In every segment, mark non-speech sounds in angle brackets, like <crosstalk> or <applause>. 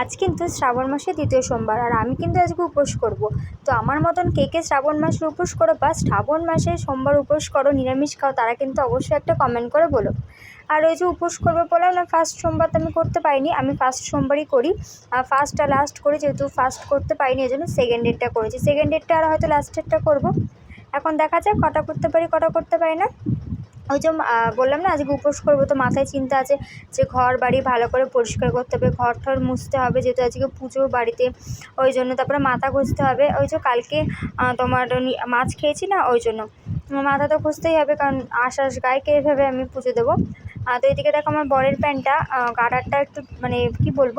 আজ কিন্তু শ্রাবণ মাসের দ্বিতীয় সোমবার আর আমি কিন্তু আজকে উপোস করব। তো আমার মতন কে কে শ্রাবণ মাসে উপোস করো বা শ্রাবণ মাসে সোমবার উপোস করো, নিরামিষ খাও, তারা কিন্তু অবশ্যই একটা কমেন্ট করে বলো। আর ওই যে উপোস করবে বললাম না ফার্স্ট সোমবার তো আমি করতে পারিনি, আমি ফার্স্ট সোমবারই করি। আর ফার্স্ট আর লাস্ট করি, যেহেতু ফার্স্ট করতে পারিনি, এই জন্য সেকেন্ড ডেটটা করেছি। সেকেন্ড ডেটটা আর হয়তো লাস্ট ডেটটা করব। এখন দেখা যাক, কটা করতে পারি, কটা করতে পারি না। ওই যে বললাম না, আজকে উপোস করব তো মাথায় চিন্তা আছে যে ঘর বাড়ি ভালো করে পরিষ্কার করতে হবে, ঘর ঠর মুছতে হবে যেহেতু আজকে পুজো বাড়িতে, ওই জন্য তারপরে মাথা ঘষতে হবে। ওই যে কালকে তোমার মাছ খেয়েছি না, ওই জন্য। মাথা তো খুঁজতেই হবে কারণ আশ আশ গায়েকে এভাবে আমি পুজো দেবো। তো এদিকে দেখো আমার বরের প্যান্টটা গাডারটা একটু মানে কি বলব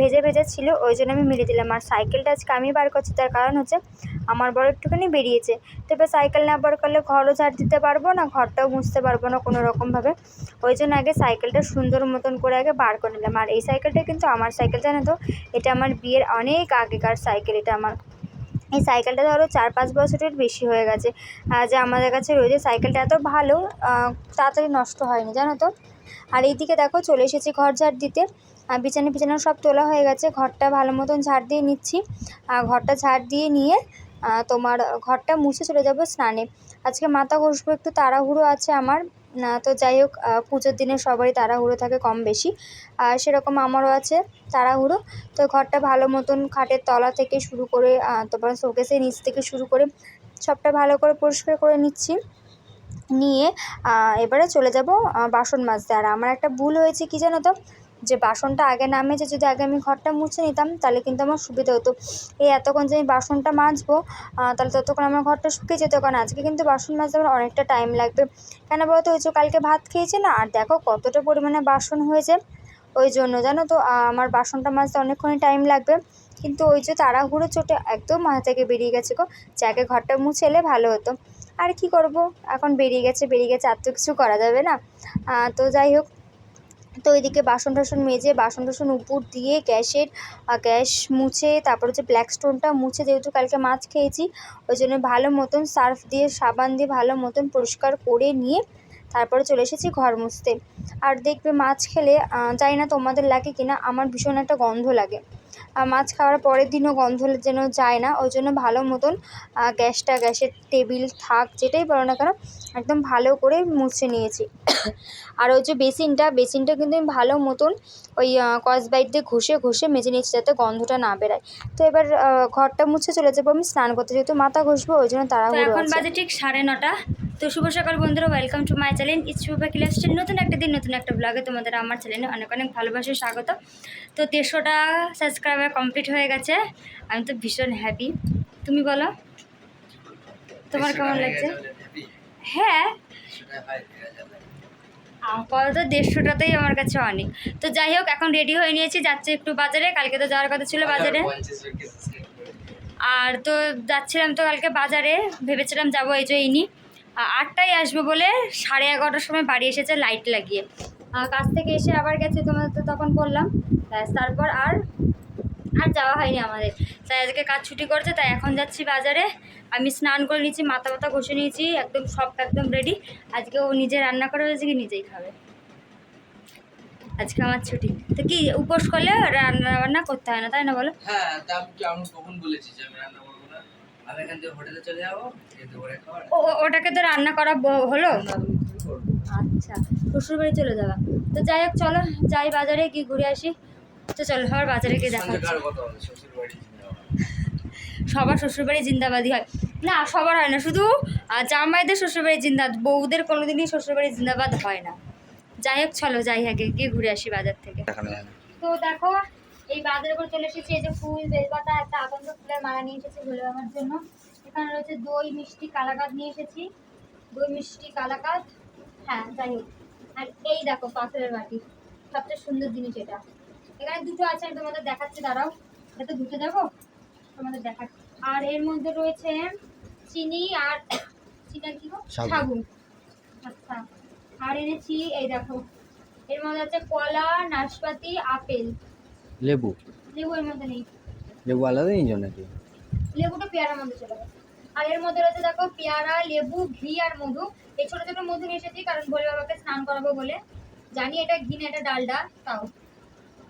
ভেজে ভেজে ছিল, ওই জন্য আমি মেরে দিলাম। আর সাইকেলটা আজকে আমি বার করছি, তার কারণ হচ্ছে আমার বড় একটুখানি বেরিয়েছে। তো এবার সাইকেল না বার করলে ঘরও ঝাড় দিতে পারব না, ঘরটাও মুছতে পারব না কোনো রকমভাবে। ওই জন্য আগে সাইকেলটা সুন্দর মতন করে আগে বার করে নিলাম। আর এই সাইকেলটা কিন্তু আমার সাইকেল, জানো তো? এটা আমার বিয়ের অনেক আগেকার সাইকেল, এটা আমার এই সাইকেলটা ধরো চার পাঁচ বছরের বেশি হয়ে গেছে। যে আমাদের কাছে রয়েছে সাইকেলটা এত ভালো তাড়াতাড়ি নষ্ট হয়নি, জানো তো? আর এইদিকে দেখো চলে এসেছি ঘর ঝাড় দিতে। আর বিছানা বিছানা সব তোলা হয়ে গেছে। ঘরটা ভালো মতন ঝাড় দিয়ে নিচ্ছি। আর ঘরটা ঝাড় দিয়ে নিয়ে তোমার ঘরটা মুছে চলে যাব স্নানে। আজকে মাথা ঘষবো, একটু তাড়াহুড়ো আছে আমার। তো যাই হোক পুজোর দিনে সবারই তাড়াহুড়ো থাকে কম বেশি। আর সেরকম আমারও আছে তাড়াহুড়ো। তো ঘরটা ভালো মতন খাটের তলা থেকে শুরু করে তারপর শোকেসের নিচ থেকে শুরু করে সবটা ভালো করে পরিষ্কার করে নিচ্ছি। নিয়ে এবারে চলে যাব বাসন মাজতে। আর আমার একটা ভুল হয়েছে কি জানো তো? যে বাসনটা আগে না যদি আগে আমি ঘরটা মুছে নিতাম, তাহলে কিন্তু আমার সুবিধা হতো। এই এতক্ষণ যে আমি বাসনটা মাজবো তাহলে ততক্ষণ আমার ঘরটা শুকিয়ে যেত, কারণ আজকে কিন্তু বাসন মাজতে আমার অনেকটা টাইম লাগবে। কেন বলো তো, ওই যে কালকে ভাত খেয়েছি না? আর দেখো কতটা পরিমাণে বাসন হয়েছে। ওই জন্য জানো তো আমার বাসনটা মাজতে অনেকক্ষণই টাইম লাগবে। কিন্তু ওই যে তাড়াহুড়ো চোটে একদম মাথা থেকে বেরিয়ে গেছে গো। যে আগে ঘরটা মুছে এলে ভালো হতো। আর কি করব? এখন বেরিয়ে গেছে বেরিয়ে গেছে, আর তো কিছু করা যাবে না। তো যাই হোক তো এদিকে বাসন টাসন মেজে, বাসন টাসন উপর দিয়ে গ্যাসের গ্যাস মুছে, তারপর হচ্ছে ব্ল্যাক স্টোনটা মুছে যেহেতু কালকে মাছ খেয়েছি, ওই জন্য ভালো মতন সার্ফ দিয়ে, সাবান দিয়ে ভালো মতন পরিষ্কার করে নিয়ে তারপরে চলে এসেছি ঘর মুছতে। আর দেখবে মাছ খেলে জানি না তোমাদের লাগে কিনা, আমার ভীষণ একটা গন্ধ লাগে। মাছ খাওয়ার পরের দিনও গন্ধ যেন যায় না ওই জন্য ভালো মতন গ্যাসটা গ্যাসের টেবিল থাক যেটাই বলো না কেন একদম ভালো করে মুছে নিয়েছি। আর ওই যে বেসিনটা বেসিনটা কিন্তু আমি ভালো মতন ওই কসবাইট দিয়ে ঘষে ঘষে মেজে নিয়েছি যাতে গন্ধটা না বেরায়। তো এবার ঘরটা মুছে চলে যাব আমি স্নান করতে যেহেতু মাথা ঘষবো ওই জন্য তারা এখন বাজে ঠিক সাড়ে নটা। তো শুভ সকাল বন্ধুরা ওয়েলকাম টু মাই চ্যানেল ইচ্ছুপা ক্লাসের নতুন একটা দিন নতুন একটা ব্লগে তোমাদের আমার চ্যানেলে অনেক অনেক ভালোবাসা স্বাগত। তো দেড়শোটা সাবস্ক্রাইবার কমপ্লিট হয়ে গেছে। আমি তো ভীষণ হ্যাপি তুমি বলো তোমার কেমন লাগছে? হ্যাঁ আপাতত দেড়শোটাতেই আমার কাছে অনেক। তো যাই হোক এখন রেডি হয়ে নিয়েছি যাচ্ছে একটু বাজারে। কালকে তো যাওয়ার কথা ছিল বাজারে আর তো যাচ্ছিলাম তো কালকে বাজারে ভেবেছিলাম যাব এই যে ইনি। আটটায় আসব বলে সাড়ে এগারোটার সময় বাড়ি এসেছে লাইট লাগিয়ে। কাছ থেকে এসে আবার গেছে তোমাদের তো তখন বললাম। তারপর আর আর যাওয়া হয়নি আমাদের। তাই আজকে কাজ ছুটি করছে তাই এখন যাচ্ছি বাজারে। আমি স্নান করে নিয়েছি মাথা মাথা ঘষে নিয়েছি একদম সব একদম রেডি আজকে ও নিজে রান্না করে হয়েছে কি নিজেই খাবে। আজকে আমার ছুটি। তো কি উপোস করলে রান্না বান্না করতে হয় না তাই না বলো? হ্যাঁ আমি কখন বলেছি যে আমি রান্না করব না। আমি এখান থেকে হোটেলে চলে যাব খেতে করে খাবার। ও ও- ওটাকে তো রান্না করা হলো? আচ্ছা শ্বশুরবাড়ি চলে যাবা তো যাই হোক চলো যাই বাজারে গিয়ে ঘুরে আসি। তো চলো আবার বাজারে গিয়ে দেখা। সবার শ্বশুরবাড়ি জিন্দাবাদি হয়। না সবার হয় না শুধু জামাইদের শ্বশুরবাড়ি জিন্দাবাদ বউদের কোনোদিনই শ্বশুরবাড়ি জিন্দাবাদ হয় না। যাই হোক চলো যাই আগে গিয়ে ঘুরে আসি বাজার থেকে। তো দেখো এই বাজারে করে চলে এসেছি এই যে ফুল বেলপাতা একটা আকন্দ ফুলের মালা নিয়ে এসেছি ভুলে আমার জন্য। এখানে রয়েছে দই মিষ্টি কালাকাদ নিয়ে এসেছি। দই মিষ্টি কালাকাদ। হ্যাঁ যাই হোক। আর এই দেখো পাথরের বাটি। সবচেয়ে সুন্দর জিনিস এটা। এখানে দুটো আছে আমি তোমাদের দেখাচ্ছি দাঁড়াও। এটা তো দুটো দেবো তোমাদের দেখাচ্ছি। আর এর মধ্যে রয়েছে চিনি আর চিনি আর কি? সাবু। আচ্ছা। আর এনেছি এই দেখো। এর মধ্যে আছে কলা নাশপাতি আপেল। লেবু। লেবু এর মধ্যে নেই। লেবু আলাদা নিয়ে নাকি লেবুটা পেয়ারার মধ্যে চলে গেছে। আর এর মধ্যে রয়েছে দেখো পেয়ারা লেবু ঘি আর মধু। এই ছোট ছোট মধু নিয়ে এসেছি কারণ ভোলে বাবাকে স্নান করাবো বলে। জানি এটা ঘি না এটা ডালডা তাও।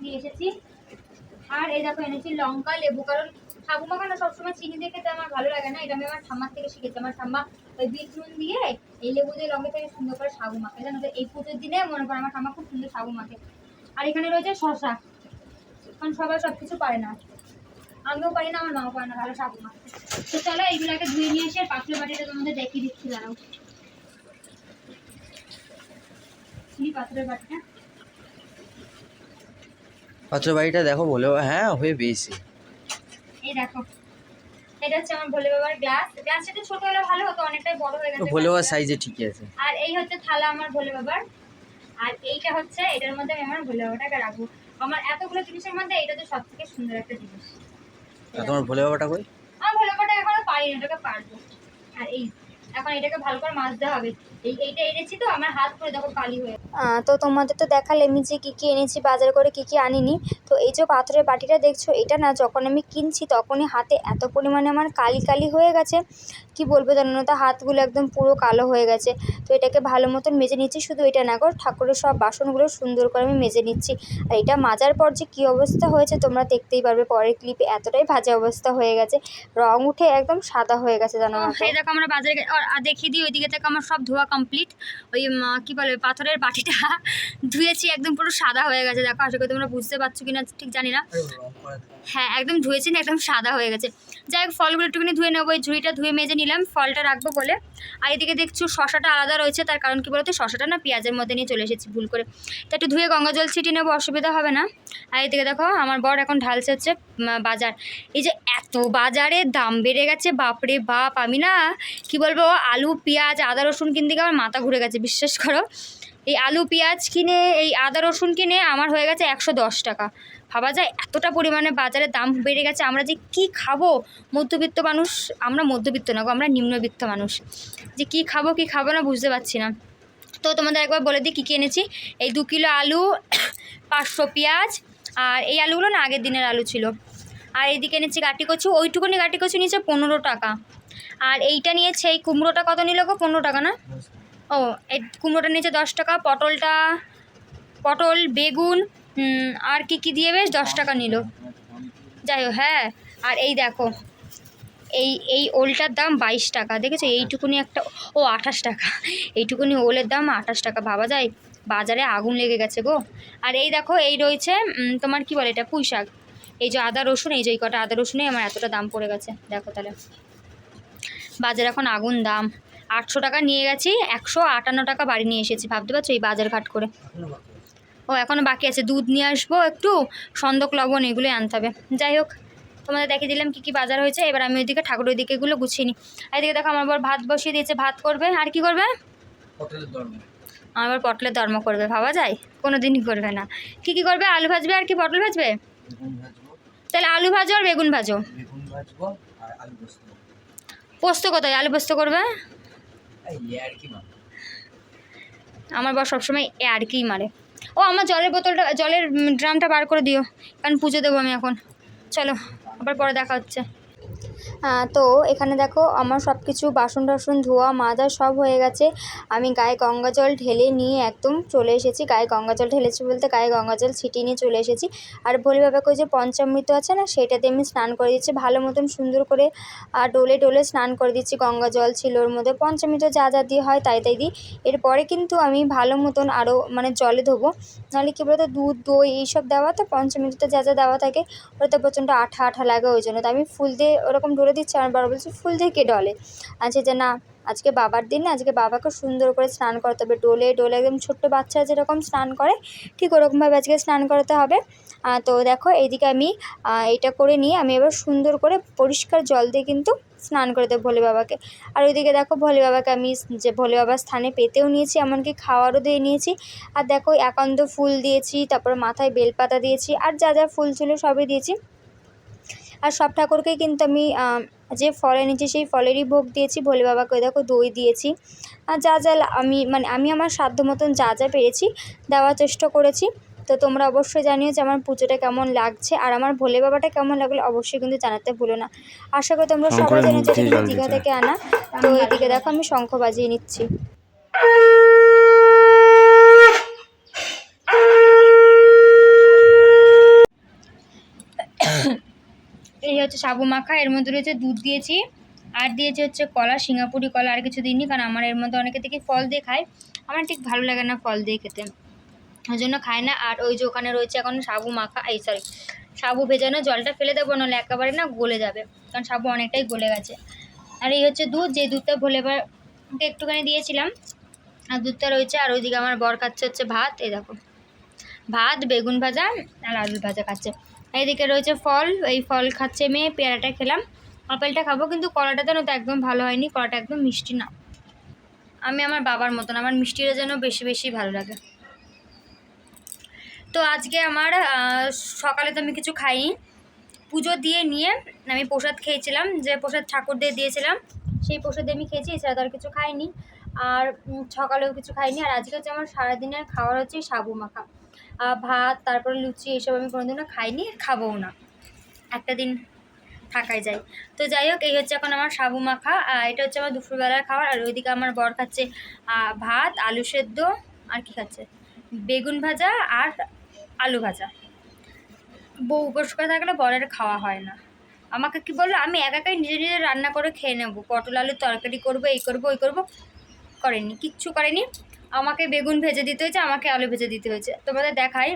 নিয়ে এসেছি। আর এই দেখো, এনেছি লঙ্কা, লেবু, কারণ সাবু মাখানো সবসময় চিনি দিয়ে খেতে আমার ভালো লাগে না? এটা আমি আমার ঠাম্মার থেকে শিখেছি। আমার ঠাম্মা ওই বিট নুন দিয়ে এই লেবু দিয়ে লঙ্কা থেকে সুন্দর করে সাবু মাখে জানো তো, এই পুজোর দিনে মনে করো আমার ঠাম্মা খুব সুন্দর সাবু মাখে আর এখানে রয়েছে শশা কারণ সবাই সব কিছু পারে না। আমিও পারি না, আমার মাও পারে না, ভালো সাবু মাখতে তো চলো, এইগুলোকে ধুয়ে নিয়ে এসে পাত্রের বাটিটা তোমাদের দেখিয়ে দিচ্ছি এই পাত্রের বাটিটা। পাত্র বাড়িটা দেখো বলে হ্যাঁ হয়ে পেয়েছি। এই দেখো এটা হচ্ছে আমার ভোলে বাবার গ্লাস। হলে ভালো হতো অনেকটাই বড় হয়ে গেছে ভোলে glassটা। সাইজে ঠিকই আছে। আর এই হচ্ছে থালা আমার ভোলে বাবার। আর এইটা হচ্ছে এটার মধ্যে আমি আমার ভোলে বাবাটাকে রাখব। আমার এতগুলো জিনিসের মধ্যে এটা তো সব থেকে সুন্দর একটা জিনিস। তোমার ভোলে বাবাটা কই? আমার ভোলে বাবাটা এখনও পারিনি এটাকে পারব। আর এই এখন এটাকে ভালো করে মাজতে হবে। এই এইটা এনেছি তো আমার হাত করে দেখো কালি হয়ে তো তোমাদের তো দেখালে আমি যে কী কী এনেছি বাজার করে কী কী আনিনি। তো এই যে পাথরের বাটিটা দেখছ এটা না যখন আমি কিনছি তখনই হাতে এত পরিমাণে আমার কালি কালি হয়ে গেছে। কি বলব জানো না তো হাতগুলো একদম পুরো কালো হয়ে গেছে। তো এটাকে ভালো মতন মেজে নিচ্ছি শুধু এটা না গো ঠাকুরের সব বাসনগুলো সুন্দর করে আমি মেজে নিচ্ছি। আর এটা মাজার পর যে কী অবস্থা হয়েছে তোমরা দেখতেই পারবে পরের ক্লিপে এতটাই বাজে অবস্থা হয়ে গেছে। রং উঠে একদম সাদা হয়ে গেছে জানো না দেখো আমরা বাজারে আর- দেখিয়ে দিই ওইদিকে থেকে আমার সব ধোয়া কমপ্লিট ওই কি বলে পাথরের বাটিটা <laughs> ধুয়েছি একদম পুরো সাদা হয়ে গেছে। দেখো আশা করি তোমরা বুঝতে পারছ কিনা ঠিক জানি না। হ্যাঁ একদম ধুয়েছি না একদম সাদা হয়ে গেছে। যাই হোক ফলগুলো একটুখানি ধুয়ে নেব। ওই ঝুড়িটা ধুয়ে মেজে নিলাম ফলটা রাখব বলে। আর এদিকে দেখছ শশাটা আলাদা রয়েছে তার কারণ কি বলতো শশাটা না পেঁয়াজের মধ্যে নিয়ে চলে এসেছি ভুল করে। তো একটু ধুয়ে গঙ্গা জল ছিটিয়ে নেব অসুবিধা হবে না। আর এদিকে দেখো আমার বর এখন ঢালছে হচ্ছে বাজার। এই যে এত বাজারে দাম বেড়ে গেছে বাপরে বাপ আমি না কি বলব আলু, পেঁয়াজ, আদা, রসুন কিনতে গিয়ে আমার মাথা ঘুরে গেছে, বিশ্বাস করো। এই আলু, পেঁয়াজ কিনে, এই আদা, রসুন কিনে আমার হয়ে গেছে একশো দশ টাকা। ভাবা যায় এতটা পরিমাণে বাজারে দাম বেড়ে গেছে, আমরা যে কি খাব? মধ্যবিত্ত মানুষ, আমরা মধ্যবিত্ত না গো, আমরা নিম্নবিত্ত মানুষ। যে কি খাব কি খাব না বুঝতে পারছি না। তো তোমাদের একবার বলে দিই কী কী এনেছি। এই দু কিলো আলু, পাঁচশো পেঁয়াজ, আর এই আলুগুলো না আগের দিনের আলু ছিল। আর এইদিকে এনেছি গাটি কচু, ওইটুকুনি গাটি কচু নিয়েছে পনেরো টাকা। আর এইটা নিয়েছে, এই কুমড়োটা কত নিল গো? পনেরো টাকা না? ও, এই কুমড়োটা নিয়েছে দশ টাকা, পটলটা, পটল, বেগুন আর কি কি দিয়ে বেশ? দশ টাকা নিল। যাই হোক হ্যাঁ আর এই দেখো, এই এই ওলটার দাম বাইশ টাকা, দেখেছ? এইটুকুনি একটা, ও, আঠাশ টাকা। এইটুকুনি ওলের দাম আঠাশ টাকা, ভাবা যায়? বাজারে আগুন লেগে গেছে গো। আর এই দেখো, এই রয়েছে তোমার কি বলে এটা? পুঁই শাক এই যে আদা রসুন, এই যে এই কটা আদা রসুনে আমার এতটা দাম পড়ে গেছে। দেখো তাহলে। বাজারে এখন আগুন দাম। আটশো টাকা নিয়ে গেছি একশো আটান্ন টাকা বাড়ি নিয়ে এসেছি ভাবতে পারছ এই বাজার ঘাট করে। ও এখনও বাকি আছে দুধ নিয়ে আসব একটু সন্দক লবণ এগুলোই আনতে হবে। যাই হোক তোমাদের দেখিয়ে দিলাম কী কী বাজার হয়েছে এবার আমি ওইদিকে ঠাকুরের ওইদিকে এগুলো গুছিয়ে নিই। এদিকে দেখো আমার বর ভাত বসিয়ে দিয়েছে ভাত করবে। আর কি করবে? আমার বর পটলের ধর্ম করবে ভাবা যায়? কোনো দিনই করবে না। কী কী করবে? আলু ভাজবে আর কি পটল ভাজবে? তাহলে আলু ভাজো আর বেগুন ভাজো বেগুন ভাজবো আর আলু পোস্ত কোথায়? আলু পোস্ত করবে? আমার বর সবসময় এ আর কি মারে। ও আমার জলের বোতলটা জলের ড্রামটা বার করে দিও। কারণ পুজো দেবো আমি এখন। চলো আবার পরে দেখা হচ্ছে। তো এখানে দেখো আমার সব কিছু বাসন টাসন ধোয়া, মাজা সব হয়ে গেছে। আমি গায়ে গঙ্গা জল ঢেলে নিয়ে একদম চলে এসেছি। গায়ে গঙ্গা জল ঢেলেছি বলতে গায়ে গঙ্গা জল ছিটিয়ে নিয়ে চলে এসেছি। আর ভোলে বাবাকে ওই যে পঞ্চামৃত আছে না, সেটাতে আমি স্নান করে দিচ্ছি। ভালো মতন সুন্দর করে আর ডোলে ডোলে স্নান করে দিচ্ছি। গঙ্গা জল ছিল ওর মধ্যে। পঞ্চামৃত যা যা দিয়ে হয় তাই তাই দিই। এরপরে কিন্তু আমি ভালো মতন আরও মানে জলে ধোবো। নাহলে কী বলতো, দুধ, দই এইসব দেওয়া তো পঞ্চমৃততে যা যা দেওয়া থাকে, ওটাতে প্রচণ্ড আঠা আঠা লাগে ওই জন্য। তো আমি ফুল দিয়ে ওরকম ডলে দিচ্ছি আমার বাবা বলছে, ফুল দিয়ে কে ডলে আচ্ছা যে, না, আজকে বাবার দিন না, আজকে বাবাকে সুন্দর করে স্নান করতে হবে। ডোলে ডোলে একদম ছোট্ট বাচ্চা যেরকম স্নান করে, ঠিক ওরকমভাবে আজকে স্নান করাতে হবে। তো দেখো, এইদিকে আমি এটা করে নিয়ে আমি এবার সুন্দর করে পরিষ্কার জল দিয়ে কিন্তু স্নান করে দেবো ভোলে বাবাকে। আর ওইদিকে দেখো, ভোলে বাবাকে আমি যে, ভোলে বাবার স্থানে পেতেও নিয়েছি, এমনকি খাওয়ারও দিয়ে নিয়েছি। আর দেখো, একান্ত ফুল দিয়েছি, তারপর মাথায় বেলপাতা দিয়েছি, আর যা যা ফুল ছিল সবই দিয়েছি। আর সব ঠাকুরকেই কিন্তু আমি যে ফল এনেছি সেই ফলেরই ভোগ দিয়েছি। ভোলে বাবাকে দেখো দই দিয়েছি। আর যা যা আমি মানে আমি আমার সাধ্য মতন যা যা পেরেছি দেওয়ার চেষ্টা করেছি। তো তোমরা অবশ্যই জানিও যে আমার পুজোটা কেমন লাগছে। আর আমার ভোলে বাবাটা কেমন লাগল অবশ্যই কিন্তু জানাতে ভুলো না। আশা করি তোমরা সবাই শঙ্করের জানো যে দিয়ে এটা জল দীঘা থেকে আনা। তো এদিকে দেখো আমি শঙ্খ বাজিয়ে নিচ্ছি। হচ্ছে সাবু মাখা, এর মধ্যে রয়েছে দুধ দিয়েছি, আর দিয়েছি হচ্ছে কলা, সিঙ্গাপুরি কলা, আর কিছু দিইনি, কারণ আমার এর মধ্যে অনেকে থেকে ফল দিয়ে খায়। আমার ঠিক ভালো লাগে না ফল দিয়ে খেতে। ওই জন্য খায় না, আর ওই যে ওখানে রয়েছে এখন সাবু মাখা, এই সরি সাবু ভেজানো, জলটা ফেলে দেবো, নাহলে একেবারে না গলে যাবে, কারণ সাবু অনেকটাই গলে গেছে। আর এই হচ্ছে দুধ, যে দুধটা ভোলে এবার একটুখানি দিয়েছিলাম, আর দুধটা রয়েছে, আর ওইদিকে আমার বর খাচ্ছে হচ্ছে ভাত, এই দেখো। ভাত, বেগুন ভাজা, আর আলু ভাজা খাচ্ছে। এইদিকে রয়েছে ফল, এই ফল খাচ্ছে মেয়ে, পেয়ারাটা খেলাম। আপেলটা খাব, কিন্তু কলাটা যেন তো একদম ভালো হয়নি কলাটা একদম মিষ্টি না। আমি আমার বাবার মতন, আমার মিষ্টিটা যেন বেশি বেশি ভালো লাগে। তো আজকে আমার সকালে তো আমি কিছু খাইনি। পুজো দিয়ে নিয়ে আমি প্রসাদ খেয়েছিলাম, যে প্রসাদ ঠাকুর দিয়ে দিয়েছিলাম, সেই প্রসাদে আমি খেয়েছি, এছাড়া তো আর কিছু খাইনি। আর সকালেও কিছু খাইনি। আর আজকে হচ্ছে আমার সারাদিনের খাবার হচ্ছে সাবু মাখা। ভাত, তারপরে লুচি, এইসব আমি কোনোদিনও খাইনি, খাবও না। একটা দিন থাকাই যায়। তো যাই হোক, এই হচ্ছে এখন আমার সাবু মাখা এটা হচ্ছে আমার দুপুরবেলার খাবার, আর ওইদিকে আমার বর খাচ্ছে ভাত, আলু সেদ্ধ, আর কি খাচ্ছে? বেগুন ভাজা আর আলু ভাজা। বউ উপোস করে থাকলে বরের খাওয়া হয় না। আমাকে কি বলল? আমি একা একাই নিজে নিজে রান্না করে খেয়ে নেব। পটল, আলুর তরকারি করব, এই করব, ওই করব। করেনি, কিচ্ছু করেনি। আমাকে বেগুন ভেজে দিতে হয়েছে, আমাকে আলু ভেজে দিতে হয়েছে। তোমাদের দেখাই।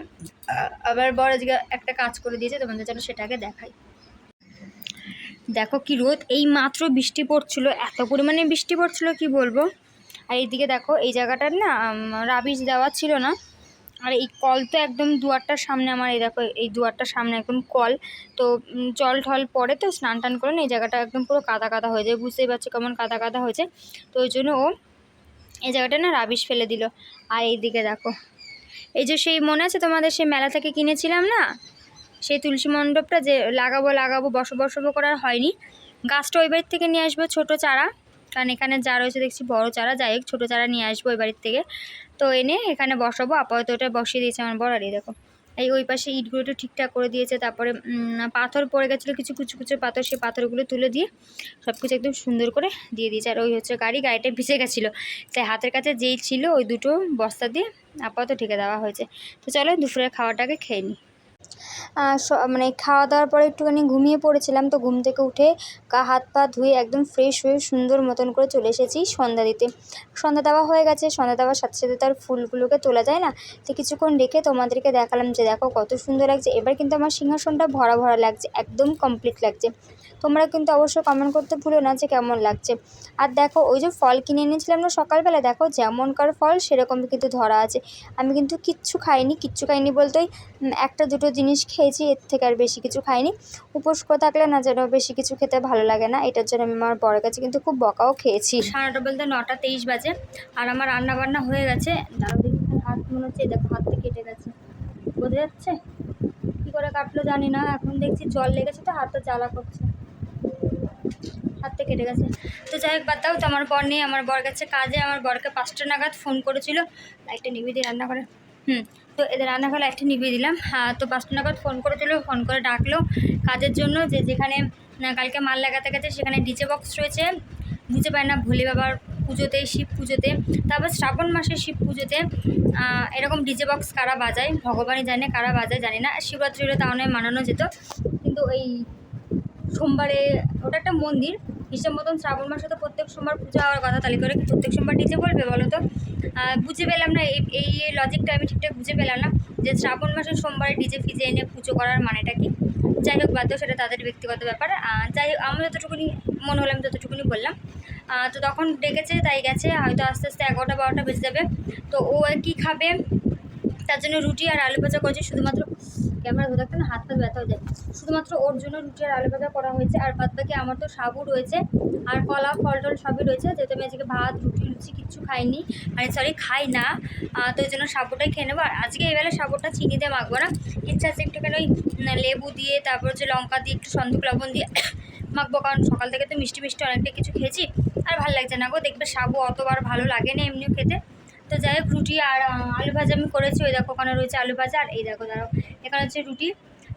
আবার বড় আজকে একটা কাজ করে দিয়েছে, তোমাদের যেন সেটাকে দেখাই। দেখো কি রোদ, এই মাত্র বৃষ্টি পড়ছিল, এত পরিমাণে বৃষ্টি পড়ছিল, কি বলব? আর এইদিকে দেখো, এই জায়গাটার না রাবিশ দেওয়া ছিল না। আর এই কল তো একদম দুয়ারটার সামনে আমার, এই দেখো, এই দুয়ারটার সামনে একদম কল। তো জল ঠল পড়ে তো, স্নান টান করে না, এই জায়গাটা একদম পুরো কাদা কাদা হয়ে যায়, বুঝতেই পারছ কেমন কাদা কাদা হয়েছে। তো ওই জন্য ও এই জায়গাটা না রাবিশ ফেলে দিল। আর এইদিকে দেখো। এই যে সেই মনে আছে তোমাদের, সেই মেলা থেকে কিনেছিলাম না? সেই তুলসী মণ্ডপটা যে লাগাবো লাগাবো বসো বসবো করার হয়নি। গাছটা ওই বাড়ির থেকে নিয়ে আসব ছোটো চারা। কারণ এখানে যা রয়েছে দেখছি বড় চারা। যাই হোক, ছোটো চারা নিয়ে আসব ওই বাড়ির থেকে। তো এনে এখানে বসাবো। আপাতত ওটা বসিয়ে দিয়েছে আমার বড় দেখো এই ওই পাশে ইটগুলো একটু ঠিকঠাক করে দিয়েছে, তারপরে পাথর পড়ে গেছিল কিছু কুচু কুচু পাথর, সেই পাথরগুলো তুলে দিয়ে সব কিছু একদম সুন্দর করে দিয়ে দিয়েছে। আর ওই হচ্ছে গাড়ি, গাড়িটা ভিজে গেছিল। তাই হাতের কাছে যেই ছিল, ওই দুটো বস্তা দিয়ে আপাতত ঢেকে দেওয়া হয়েছে। তো চলো দুপুরের খাওয়াটাকে খেয়ে নিই। মানে খাওয়া দাওয়ার পরে একটুখানি ঘুমিয়ে পড়েছিলাম তো ঘুম থেকে উঠে হাত পা ধুয়ে একদম ফ্রেশ হয়ে সুন্দর মতন করে চলে এসেছি সন্ধ্যা দিতে। সন্ধ্যা দেওয়া হয়ে গেছে, সন্ধ্যা দেওয়ার সাথে সাথে তার ফুলগুলোকে তোলা যায় না? তো কিছুক্ষণ রেখে তোমাদেরকে দেখালাম যে দেখো কত সুন্দর লাগছে। এবার কিন্তু আমার সিংহাসনটা ভরা ভরা লাগছে, একদম কমপ্লিট লাগছে। তোমরা কিন্তু অবশ্যই কমেন্ট করতে ভুলো না যে কেমন লাগছে। আর দেখো ওই যে ফল কিনে এনেছিলাম না সকালবেলা, দেখো যেমনকার ফল সেরকমই কিন্তু ধরা আছে। আমি কিন্তু কিচ্ছু খাইনি কিচ্ছু খাইনি বলতে একটা দুটো জিনিস খেয়েছি, এর থেকে আর বেশি কিছু খাইনি। উপোস করে থাকলে না যেন বেশি কিছু খেতে ভালো লাগে না, এটার জন্য আমি আমার বড়ের কাছে কিন্তু খুব বকাও খেয়েছি। সাড়ে নটা বলতে নটা তেইশ বাজে, আর আমার রান্না বান্না হয়ে গেছে। হাত মনে হচ্ছে দেখো, হাতটা কেটে গেছে। বোঝা যাচ্ছে? কী করে কাটলো জানি না, এখন দেখছি জল লেগেছে তো, হাতটা জ্বালা করছে। হাতটা কেটে গেছে। তো যাই হোক, বাদ তো আমার বর নেই, আমার বর গেছে কাজে, আমার বরকে পাঁচটা নাগাদ ফোন করেছিল নিভিয়ে দিয়ে রান্না করে। হুম। তো এদের রান্নাঘর লাইটটা নিভিয়ে দিলাম। তো পাঁচটা নাগাদ ফোন করেছিল, ফোন করে ডাকলো কাজের জন্য যে যেখানে কালকে মাল লাগাতে গেছে সেখানে ডিজে বক্স রয়েছে। বুঝতে পারে না, ভোলে বাবার পুজোতে, শিব পুজোতে। তারপর শ্রাবণ মাসে শিব পুজোতে এরকম ডিজে বক্স কারা বাজায়? ভগবানই জানে কারা বাজায়, জানি না। শিবরাত্রি হলে তাও নয় মানানো যেত। কিন্তু এই সোমবারে, ওটা একটা মন্দির হিসেব মতন শ্রাবণ মাসে তো প্রত্যেক সোমবার পুজো হওয়ার কথা, তাহলে করে প্রত্যেক সোমবার ডিজে বলবে বলো তো? বুঝে পেলাম না, এই এই লজিকটা আমি ঠিকঠাক বুঝে পেলাম না, যে শ্রাবণ মাসের সোমবারে ডিজে ফিজে এনে পুজো করার মানেটা কি? যাই হোক, বাদ সেটা তাদের ব্যক্তিগত ব্যাপার। যাই হোক, আমার যতটুকুনি মনে হলো, আমি ততটুকুনি বললাম। তো তখন ডেকেছে, তাই গেছে, হয়তো আস্তে আস্তে এগারোটা বারোটা বেজে যাবে। তো ও কি খাবে? তার জন্য রুটি আর আলু ভাজা করেছে, শুধুমাত্র ক্যামেরা ধরে থাকতে হাত পা ব্যথা হয়ে যায়। শুধুমাত্র ওর জন্য রুটি আর আলু ভাজা করা হয়েছে, আর বাদ বাকি আমার তো সাবু রয়েছে, আর কলা, ফল টল সবই রয়েছে, যেহেতু আমি আজকে ভাত, রুটি, লুচি কিচ্ছু খাইনি মানে সরি খাই না তো ওই জন্য সাবুটাই খেয়ে নেব। আর আজকে এবেলা সাবুটা চিনি দিয়ে মাখবো না, ইচ্ছা আছে একটুখানি ওই লেবু দিয়ে, তারপর হচ্ছে লঙ্কা দিয়ে, একটু সন্দুক লবণ দিয়ে <coughs> মাখবো, কারণ সকাল থেকে তো মিষ্টি মিষ্টি অনেকটা কিছু খেয়েছি, আর ভালো লাগছে না গো, দেখবে সাবু অতবার ভালো লাগে না এমনিও খেতে। তো যাই হোক, রুটি আর আলু ভাজা আমি করেছি। ওই দেখো ওখানে রয়েছে আলু ভাজা, আর এই দেখো দাঁড়াও, এখানে হচ্ছে রুটি।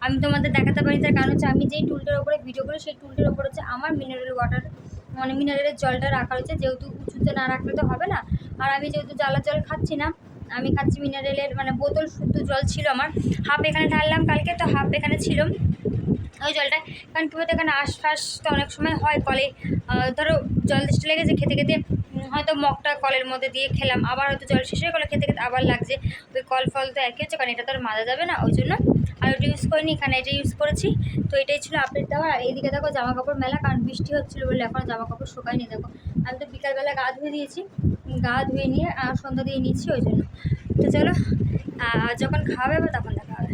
আমি তোমাদের দেখাতে পারি তার কারণ হচ্ছে আমি যেই টুলটার ওপরে ভিডিও করি, সেই টুলটার ওপর হচ্ছে আমার মিনারেল ওয়াটার মানে মিনারেলের জলটা রাখা রয়েছে যেহেতু উঁচুতে না রাখলে তো হবে না। আর আমি যেহেতু জ্বালা জল খাচ্ছি না, আমি খাচ্ছি মিনারেলের মানে বোতল শুদ্ধ জল ছিল আমার। হাফ এখানে ঢাললাম কালকে, তো হাফ এখানে ছিল। ওই জলটা কারণ কী বলতো, এখানে আশপাশ তো অনেক সময় হয় কলে। ধরো জল তেষ্টা লেগেছে, খেতে খেতে হয়তো মগটা কলের মধ্যে দিয়ে খেলাম, আবার হয়তো জল শেষ হয়ে গেলো, খেতে খেতে আবার লাগছে। ওই কল ফল তো একই হচ্ছে কারণ এটা তো আর মাজা যাবে না, ওই জন্য। আর ওটা ইউজ করিনি, এখানে এটা ইউজ করেছি। তো এটাই ছিল আপডেট দেওয়া। আর এইদিকে দেখো জামা কাপড় মেলা, কারণ বৃষ্টি হচ্ছিল বলে এখন জামা কাপড় শুকায়নি, দেখো। আমি তো বিকালবেলা গা ধুয়ে দিয়েছি, গা ধুয়ে নিয়ে সন্ধ্যা দিয়ে নিয়েছি ওই জন্য। তো চলো যখন খাওয়া হবে তখন দেখা হবে।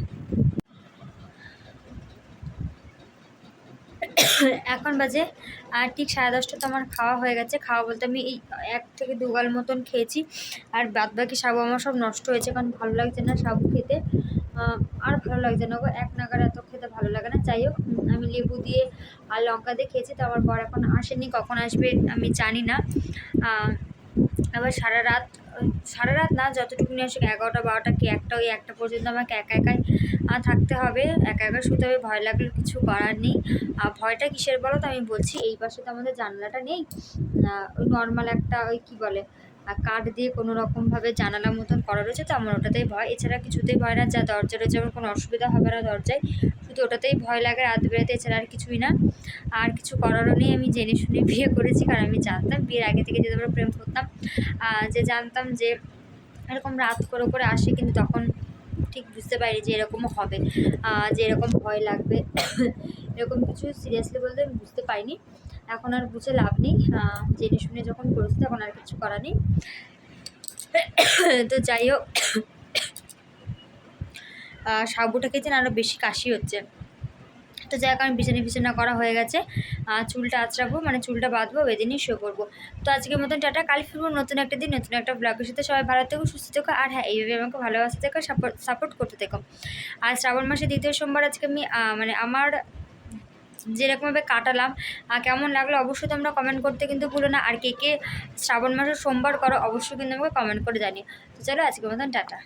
এখন বাজে, আর ঠিক সাড়ে দশটা তো আমার খাওয়া হয়ে গেছে। খাওয়া বলতে আমি এই এক থেকে দুগাল মতন খেয়েছি। আর বাদ বাকি সাবু আমার সব নষ্ট হয়েছে, কারণ ভালো লাগছে না সাবু খেতে। আর ভালো লাগছে না গো, এক নাগার এত খেতে ভালো লাগে না। যাই হোক, আমি লেবু দিয়ে আর লঙ্কা দিয়ে খেয়েছি, তো আমার বর এখন আসেনি, কখন আসবে আমি জানি না। আবার সারা রাত সারা রাত না যতটুকু নিয়ে আসুক এগারোটা, বারোটা কি একটা, ওই একটা পর্যন্ত আমাকে একা একাই থাকতে হবে। একা একা শুতে হবে, ভয় লাগলে কিছু করার নেই। আর ভয়টা কিসের বলো তো আমি বলছি, এই পাশে তো আমাদের জানলাটা নেই। ওই নর্মাল একটা, ওই কী বলে কাঠ দিয়ে কোনো রকমভাবে জানালা মতন করা রয়েছে, তো আমার ওটাতেই ভয়। এছাড়া কিছুতেই ভয় না, যা দরজা রয়েছে আমার কোনো অসুবিধা হবে না দরজায়, শুধু ওটাতেই ভয় লাগে রাত বেরাতে, এছাড়া আর কিছুই না। আর কিছু করারও নেই, আমি জেনে শুনে বিয়ে করেছি, কারণ আমি জানতাম, বিয়ের আগে থেকে যেহেতু আমরা প্রেম করতাম যে জানতাম যে এরকম রাত করে করে আসে, কিন্তু তখন ঠিক বুঝতে পারি যে এরকমও হবে যে এরকম ভয় লাগবে। <coughs> এরকম কিছু সিরিয়াসলি বলতে আমি বুঝতে পারিনি। এখন আর বুঝে লাভ নেই। জেনে শুনে যখন করেছি তখন আর কিছু করা নেই। <coughs> তো যাই হোক <coughs> আহ, সাবুটা খেয়েছেন আরও বেশি কাশি হচ্ছে। তো যাই হোক আমি বিছানা বিছানা করা হয়ে গেছে। চুলটা আঁচড়াবো মানে চুলটা বাঁধবো বেঁধে নিয়ে শুয়ে করব তো আজকের মতন টাটা কাল ফিরবো নতুন একটা দিন নতুন একটা ব্লগের সাথে। সবাই ভালো থেকো সুস্থ থেকো আর হ্যাঁ এইভাবে আমাকে ভালোবাসতে থেকো সাপোর্ট সাপোর্ট করতে থেকো। আর শ্রাবণ মাসে দ্বিতীয় সোমবার আজকে আমি মানে আমার যেরকমভাবে কাটালাম কেমন লাগল অবশ্যই তোমরা কমেন্ট করতে কিন্তু ভুলো না। আর কে কে শ্রাবণ মাসের সোমবার করো, অবশ্যই কিন্তু আমাকে কমেন্ট করে জানিও। তো চলো আজকের মতন, টাটা।